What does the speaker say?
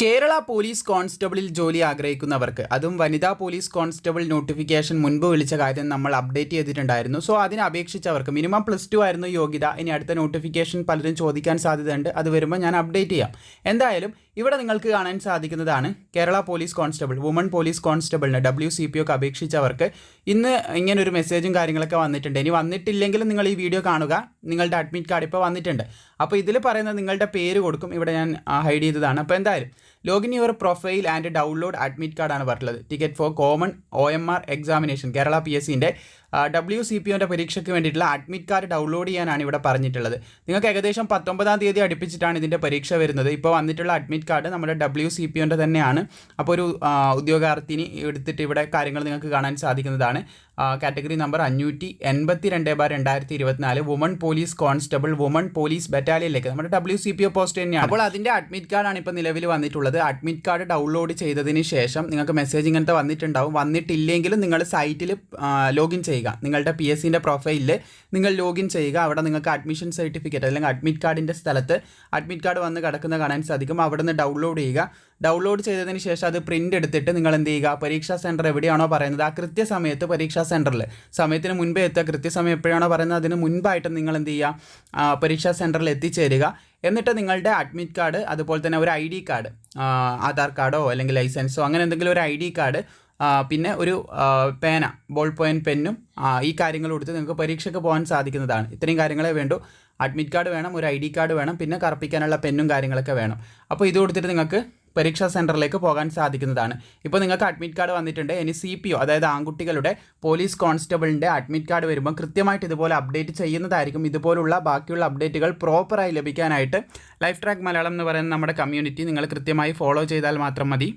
Kerala police കോൺസ്റ്റബിളിൽ ജോലി ആഗ്രഹിക്കുന്നവർക്ക് അതും വനിതാ പോലീസ് കോൺസ്റ്റബിൾ നോട്ടിഫിക്കേഷൻ മുൻപ് വിളിച്ച കാര്യം നമ്മൾ അപ്ഡേറ്റ് ചെയ്തിട്ടുണ്ടായിരുന്നു. സോ അതിനെ അപേക്ഷിച്ചവർക്ക് മിനിമം പ്ലസ് ടു ആയിരുന്നു യോഗ്യത ഇനി അടുത്ത നോട്ടിഫിക്കേഷൻ പലരും ചോദിക്കാൻ സാധ്യതയുണ്ട് അത് വരുമ്പോൾ ഞാൻ അപ്ഡേറ്റ് ചെയ്യാം. എന്തായാലും ഇവിടെ നിങ്ങൾക്ക് കാണാൻ സാധിക്കുന്നതാണ് Kerala police constable woman police കോൺസ്റ്റബിളിന് W C P ഒക്കെ അപേക്ഷിച്ചവർക്ക്. ഇന്ന് ഇങ്ങനെ ഒരു മെസ്സേജും കാര്യങ്ങളൊക്കെ വന്നിട്ടുണ്ട്. ഇനി വന്നിട്ടില്ലെങ്കിലും നിങ്ങൾ ഈ വീഡിയോ കാണുക. നിങ്ങളുടെ അഡ്മിറ്റ് കാർഡ് ഇപ്പോൾ വന്നിട്ടുണ്ട്. അപ്പോൾ ഇതിൽ പറയുന്നത് നിങ്ങളുടെ പേര് കൊടുക്കും. ഇവിടെ ഞാൻ ഹൈഡ് ചെയ്തതാണ്. അപ്പോൾ എന്തായാലും login your profile and download admit കാർഡാണ് പറഞ്ഞിട്ടുള്ളത്. Ticket for common O M R examination Kerala P S സിന്റെ ഡബ്ല്യു സി പി ഒന്റെ പരീക്ഷയ്ക്ക് വേണ്ടിയിട്ടുള്ള അഡ്മിറ്റ് കാർഡ് ഡൗൺലോഡ് ചെയ്യാനാണ് ഇവിടെ പറഞ്ഞിട്ടുള്ളത്. നിങ്ങൾക്ക് ഏകദേശം പത്തൊമ്പതാം തീയതി അടുപ്പിച്ചിട്ടാണ് ഇതിന്റെ പരീക്ഷ വരുന്നത്. ഇപ്പോൾ വന്നിട്ടുള്ള അഡ്മിറ്റ് കാർഡ് നമ്മുടെ ഡബ്ല്യു സി പി ഒന്റെ തന്നെയാണ്. അപ്പോൾ ഒരു ഉദ്യോഗാർത്ഥിനി എടുത്തിട്ട് ഇവിടെ കാര്യങ്ങൾ നിങ്ങൾക്ക് കാണാൻ സാധിക്കുന്നതാണ്. കാറ്റഗറി നമ്പർ അഞ്ഞൂറ്റി എൺപത്തി രണ്ട് ബാർ രണ്ടായിരത്തി ഇരുപത്തിനാല് woman police constable woman police ബറ്റാലിയനിലേക്ക് നമ്മുടെ W C P O post തന്നെയാണ്. അപ്പോൾ അതിന്റെ അഡ്മിറ്റ് കാർഡാണ് ഇപ്പോൾ നിലവിൽ വന്നിട്ടുള്ളത്. അഡ്മിറ്റ് കാർഡ് ഡൗൺലോഡ് ചെയ്തതിന് ശേഷം നിങ്ങൾക്ക് മെസ്സേജ് ഇങ്ങനത്തെ വന്നിട്ടുണ്ടാവും. വന്നിട്ടില്ലെങ്കിലും നിങ്ങൾ സൈറ്റിൽ ലോഗിൻ ചെയ്യുക. നിങ്ങളുടെ പി എസ് സിന്റെ പ്രൊഫൈലിൽ നിങ്ങൾ ലോഗിൻ ചെയ്യുക. അവിടെ നിങ്ങൾക്ക് അഡ്മിഷൻ സർട്ടിഫിക്കറ്റ് അല്ലെങ്കിൽ അഡ്മിറ്റ് കാർഡിന്റെ സ്ഥലത്ത് അഡ്മിറ്റ് കാർഡ് വന്ന് കിടക്കുന്ന കാണാൻ സാധിക്കും. അവിടെ നിന്ന് ഡൗൺലോഡ് ചെയ്യുക. ഡൗൺലോഡ് ചെയ്തതിന് ശേഷം അത് പ്രിന്റ് എടുത്തിട്ട് നിങ്ങൾ എന്ത് ചെയ്യുക പരീക്ഷാ സെന്റർ എവിടെയാണോ പറയുന്നത്? ആ കൃത്യസമയത്ത് പരീക്ഷാ സെന്ററിൽ സമയത്തിന് മുൻപേ എത്തുക. കൃത്യസമയം എപ്പോഴാണോ പറയുന്നത്? അതിന് മുൻപായിട്ട് നിങ്ങൾ എന്ത് ചെയ്യുക പരീക്ഷാ സെന്ററിൽ എത്തിച്ചേരുക. എന്നിട്ട് നിങ്ങളുടെ അഡ്മിറ്റ് കാർഡ് അതുപോലെ തന്നെ ഒരു ഐ ഡി കാർഡ് ആധാർ കാർഡോ അല്ലെങ്കിൽ ലൈസൻസോ അങ്ങനെ എന്തെങ്കിലും ഒരു ഐ ഡി കാർഡ് പിന്നെ ഒരു പേന ബോൾ പോയിന്റ് പെന്നും ഈ കാര്യങ്ങൾ കൊടുത്ത് നിങ്ങൾക്ക് പരീക്ഷയ്ക്ക് പോകാൻ സാധിക്കുന്നതാണ്. ഇത്രയും കാര്യങ്ങളെ വേണ്ടു. അഡ്മിറ്റ് കാർഡ് വേണം ഒരു ഐ ഡി കാർഡ് വേണം പിന്നെ കറപ്പിക്കാനുള്ള പെന്നും കാര്യങ്ങളൊക്കെ വേണം. അപ്പോൾ ഇത് കൊടുത്തിട്ട് നിങ്ങൾക്ക് പരീക്ഷാ സെന്ററിലേക്ക് പോകാൻ സാധിക്കുന്നതാണ്. ഇപ്പോൾ നിങ്ങൾക്ക് അഡ്മിറ്റ് കാർഡ് വന്നിട്ടുണ്ട്. ഇനി സി പി ഒ അതായത് ആൺകുട്ടികളുടെ പോലീസ് കോൺസ്റ്റബിളിന്റെ അഡ്മിറ്റ് കാർഡ് വരുമ്പോൾ കൃത്യമായിട്ട് ഇതുപോലെ അപ്ഡേറ്റ് ചെയ്യുന്നതായിരിക്കും. ഇതുപോലുള്ള ബാക്കിയുള്ള അപ്ഡേറ്റുകൾ പ്രോപ്പറായി ലഭിക്കാനായിട്ട് ലൈഫ് ട്രാക്ക് മലയാളം എന്ന് പറയുന്ന നമ്മുടെ കമ്മ്യൂണിറ്റി നിങ്ങൾ കൃത്യമായി ഫോളോ ചെയ്താൽ മാത്രം മതി.